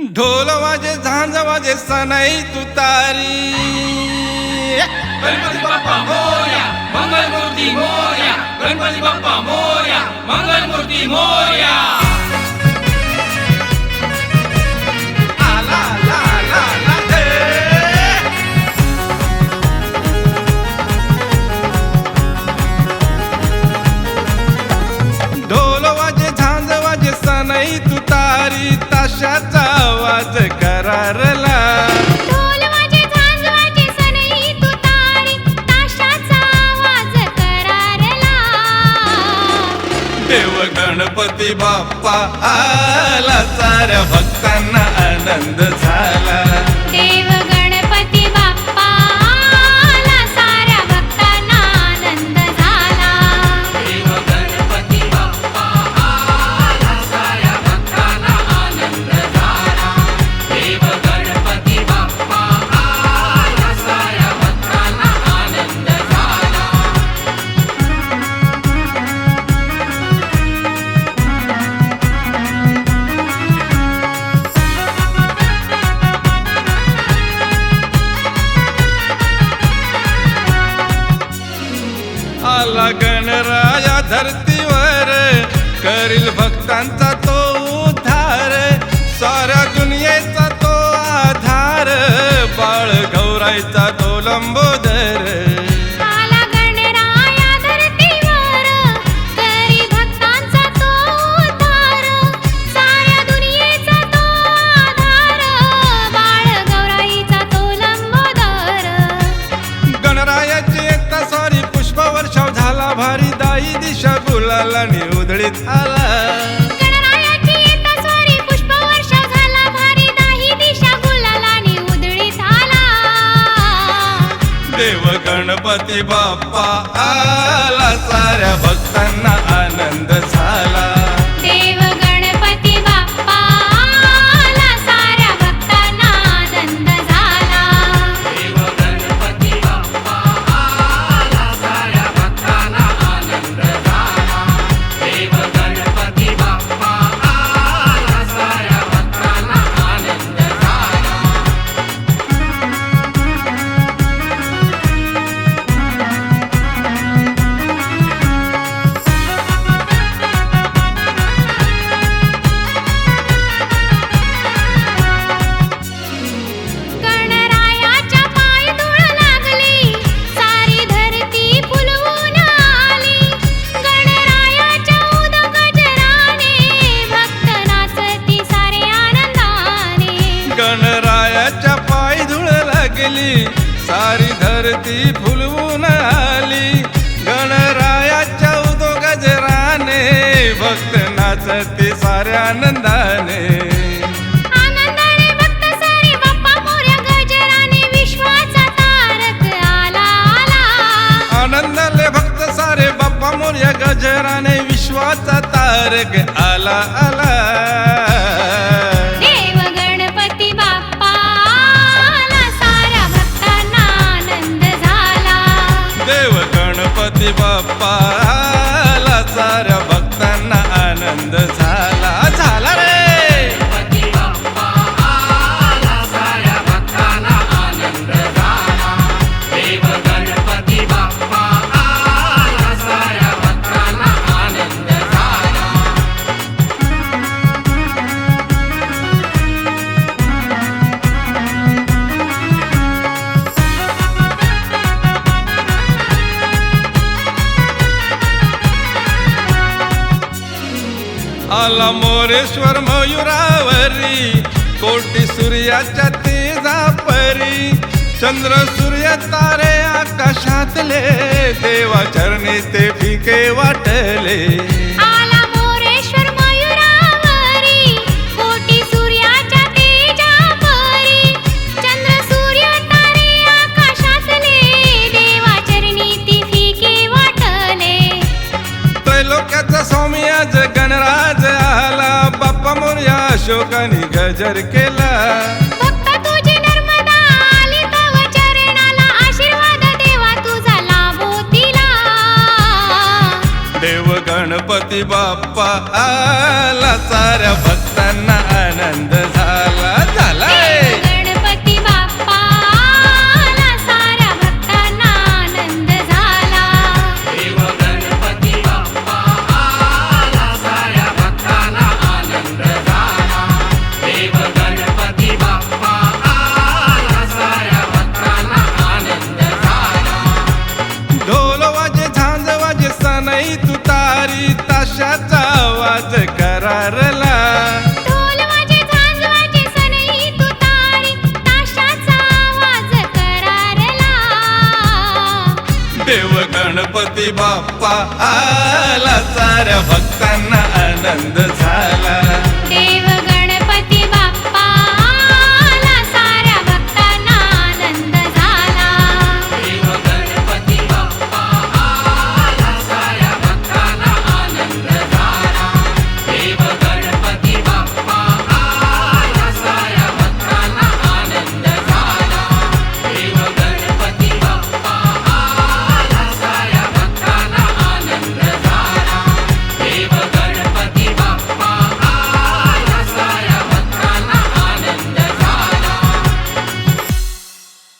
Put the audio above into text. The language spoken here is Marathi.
ढोल वाजे झांज वाजे सनाई तुतारी गणपती बाप्पा मोर्या मंगलमूर्ती मोर्या गणपती बाप्पा मोर्या मंगलमूर्ती मोर्या आला ला ला ला हे. ढोल वाजे झांज वाजे सनई तुतारी ताशाचा देव गणपती बाप्पा आला साऱ्या भक्तांना आनंद झाला. करील भक्तांचा गुलालाने उधळीत आला देव गणपती बाप्पा आला. साऱ्या भक्तांना आनंद झाला. सारी धरती फुलवून आली. गणरायाच्या उदो गजराने भक्त नाचते साऱ्या आनंदाने. आनंदाने भक्त सारे बाप्पा मोरया गजराने विश्वाचा तारक आला आला. आनंदाले भक्त सारे बाप्पा मोर्या गजराने विश्वाचा तारक आला. भक्तांना आनंद झाला आला मोरेश्वर मयुरावरी कोटी सूर्याच्या तेजा परी. चंद्र सूर्य तारे आकाशातले देवा चरणी ते फिके वाटले. अशोकाने गजर केला. फक्त तुझी नर्मदा आली तव चरणाला. आशीर्वाद देवा तुझा लाभो तिला. देव गणपती बाप्पा आला. साऱ्या भक्तांना आनंद झाला. देव गणपती बाप्पा आला साऱ्या भक्तांना आनंद झाला.